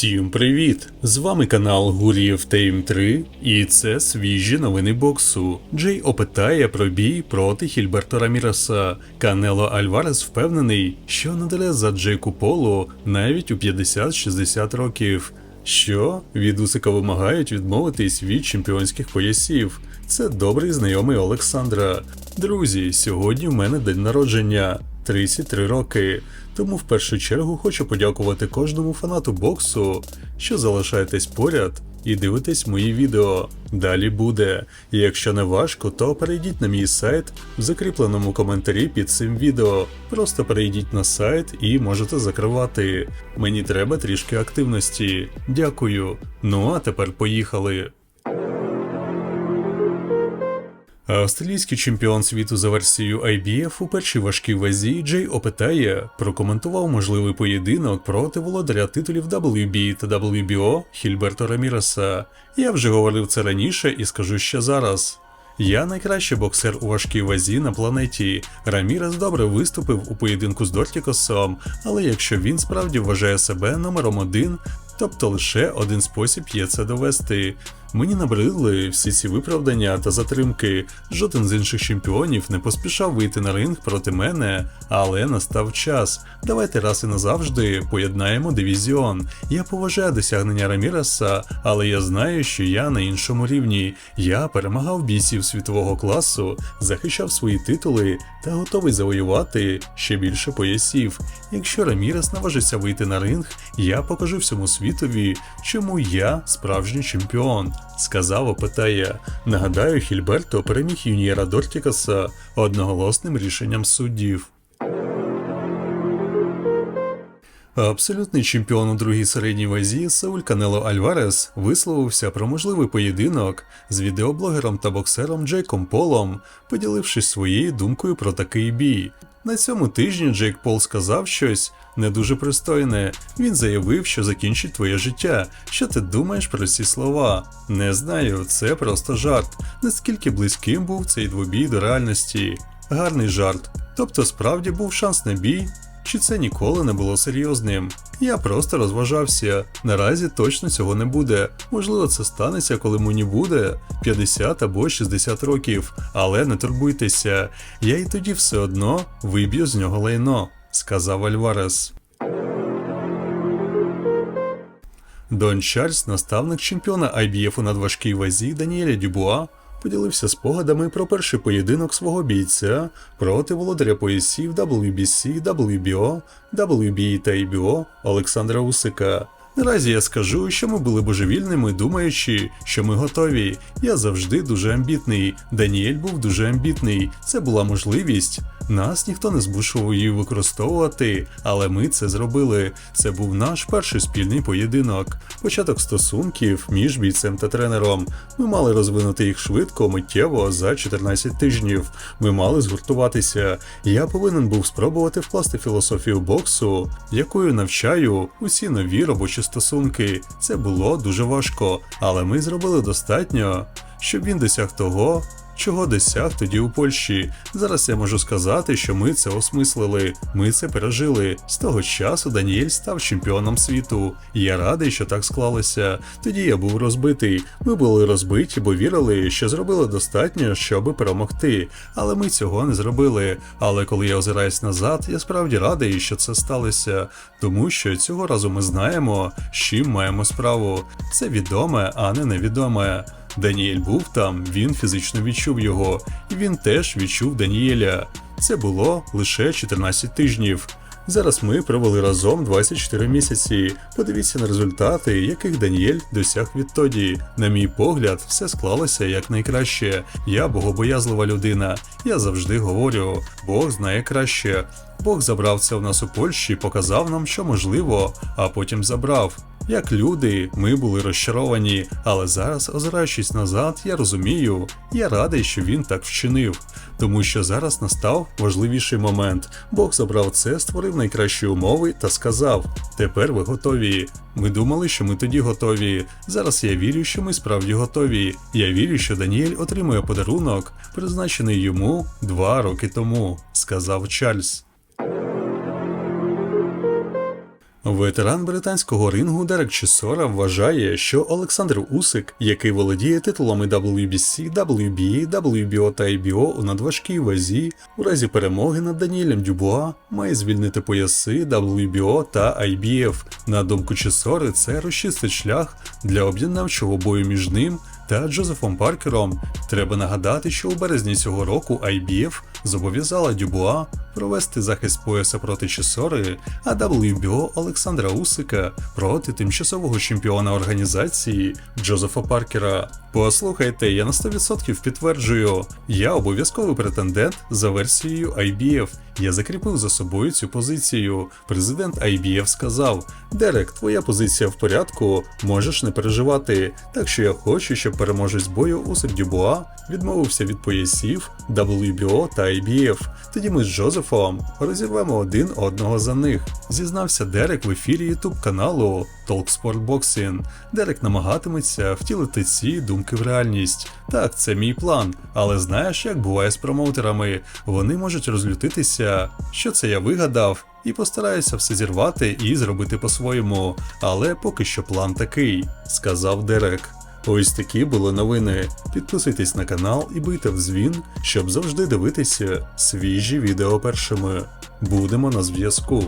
Всім привіт! З вами канал Гур'єв Тейм 3, і це свіжі новини боксу. Джей опитає про бій проти Хільберто Раміреса. Канело Альварес впевнений, що надаре за Джейку Полу навіть у 50-60 років. Що від Усика вимагають відмовитись від чемпіонських поясів. Це добрий знайомий Олександра. Друзі, сьогодні в мене день народження. 33 роки. Тому в першу чергу хочу подякувати кожному фанату боксу, що залишаєтесь поряд і дивитесь мої відео. Далі буде. Якщо не важко, то перейдіть на мій сайт в закріпленому коментарі під цим відео. Просто перейдіть на сайт і можете закривати. Мені треба трішки активності. Дякую. Ну а тепер поїхали. Австралійський чемпіон світу за версією IBF у першій важкій вазі Джей Опетає прокоментував можливий поєдинок проти володаря титулів WB та WBO Хільберто Раміреса. Я вже говорив це раніше і скажу ще зараз. Я найкращий боксер у важкій вазі на планеті. Рамірес добре виступив у поєдинку з Дортікосом, але якщо він справді вважає себе номером один, тобто лише один спосіб є це довести. Мені набридли всі ці виправдання та затримки. Жоден з інших чемпіонів не поспішав вийти на ринг проти мене, але настав час. Давайте раз і назавжди поєднаємо дивізіон. Я поважаю досягнення Раміреса, але я знаю, що я на іншому рівні. Я перемагав бійців світового класу, захищав свої титули та готовий завоювати ще більше поясів. Якщо Рамірес наважиться вийти на ринг, я покажу всьому світові, чому я справжній чемпіон. Сказав опитає. Нагадаю, Хільберто переміг юнієра Дортікаса одноголосним рішенням суддів. Абсолютний чемпіон у другій середній вазі Сауль Канело Альварес висловився про можливий поєдинок з відеоблогером та боксером Джейком Полом, поділившись своєю думкою про такий бій. На цьому тижні Джейк Пол сказав щось не дуже пристойне. Він заявив, що закінчить твоє життя. Що ти думаєш про ці слова? Не знаю, це просто жарт. Наскільки близьким був цей двобій до реальності? Гарний жарт. Тобто справді був шанс на бій, чи це ніколи не було серйозним. Я просто розважався. Наразі точно цього не буде. Можливо, це станеться, коли мені буде 50 або 60 років, але не турбуйтеся, я і тоді все одно виб'ю з нього лайно, сказав Альварес. Дон Чарльз, наставник чемпіона IBF у надважкій вазі Даніеля Дюбуа, поділився спогадами про перший поєдинок свого бійця проти володаря поясів WBC, WBO, WBA та IBO Олександра Усика. Наразі я скажу, що ми були божевільними, думаючи, що ми готові. Я завжди дуже амбітний. Даніель був дуже амбітний. Це була можливість. Нас ніхто не змушував її використовувати, але ми це зробили. Це був наш перший спільний поєдинок. Початок стосунків між бійцем та тренером. Ми мали розвинути їх швидко, миттєво за 14 тижнів. Ми мали згуртуватися. Я повинен був спробувати вкласти філософію боксу, якою навчаю усі нові робочі стосунки. Це було дуже важко, але ми зробили достатньо, щоб він досяг того, чого досяг тоді у Польщі. Зараз я можу сказати, що ми це осмислили, ми це пережили. З того часу Даніель став чемпіоном світу. Я радий, що так склалося. Тоді я був розбитий. Ми були розбиті, бо вірили, що зробили достатньо, щоб перемогти. Але ми цього не зробили. Але коли я озираюсь назад, я справді радий, що це сталося, тому що цього разу ми знаємо, з чим маємо справу. Це відоме, а не невідоме. Даніель був там, він фізично відчув його, і він теж відчув Даніеля. Це було лише 14 тижнів. Зараз ми провели разом 24 місяці. Подивіться на результати, яких Даніель досяг відтоді. На мій погляд, все склалося як найкраще. Я богобоязлива людина. Я завжди говорю, Бог знає краще. Бог забрав це в нас у Польщі, показав нам, що можливо, а потім забрав. Як люди, ми були розчаровані, але зараз, озираючись назад, я розумію, я радий, що він так вчинив, тому що зараз настав важливіший момент. Бог забрав це, створив найкращі умови та сказав: тепер ви готові. Ми думали, що ми тоді готові. Зараз я вірю, що ми справді готові. Я вірю, що Даніель отримує подарунок, призначений йому два роки тому, сказав Чарльз. Ветеран британського рингу Дерек Чесора вважає, що Олександр Усик, який володіє титулами WBC, WBA, WBO та IBO у надважкій вазі, у разі перемоги над Даніелем Дюбуа, має звільнити пояси WBO та IBF. На думку Чесори, це розчистить шлях для об'єднавчого бою між ним та Джозефом Паркером. Треба нагадати, що у березні цього року IBF зобов'язала Дюбуа провести захист пояса проти Чесори, а WBO Олександра Усика проти тимчасового чемпіона організації Джозефа Паркера. Послухайте, я на 100% підтверджую, я обов'язковий претендент за версією IBF. Я закріпив за собою цю позицію. Президент IBF сказав: Дерек, твоя позиція в порядку, можеш не переживати. Так що я хочу, щоб переможець бою Усик Дюбуа відмовився від поясів WBO та IBF. Тоді ми з Джозефом розірвемо один одного за них. Зізнався Дерек в ефірі Ютуб каналу Talksport Boxing. Дерек намагатиметься втілити ці думки в реальність. Так, це мій план. Але знаєш, як буває з промоутерами, вони можуть розлютитися, що це я вигадав, і постараюся все зірвати і зробити по-своєму. Але поки що план такий, сказав Дерек. Ось такі були новини. Підписуйтесь на канал і бийте в дзвін, щоб завжди дивитися свіжі відео першими. Будемо на зв'язку.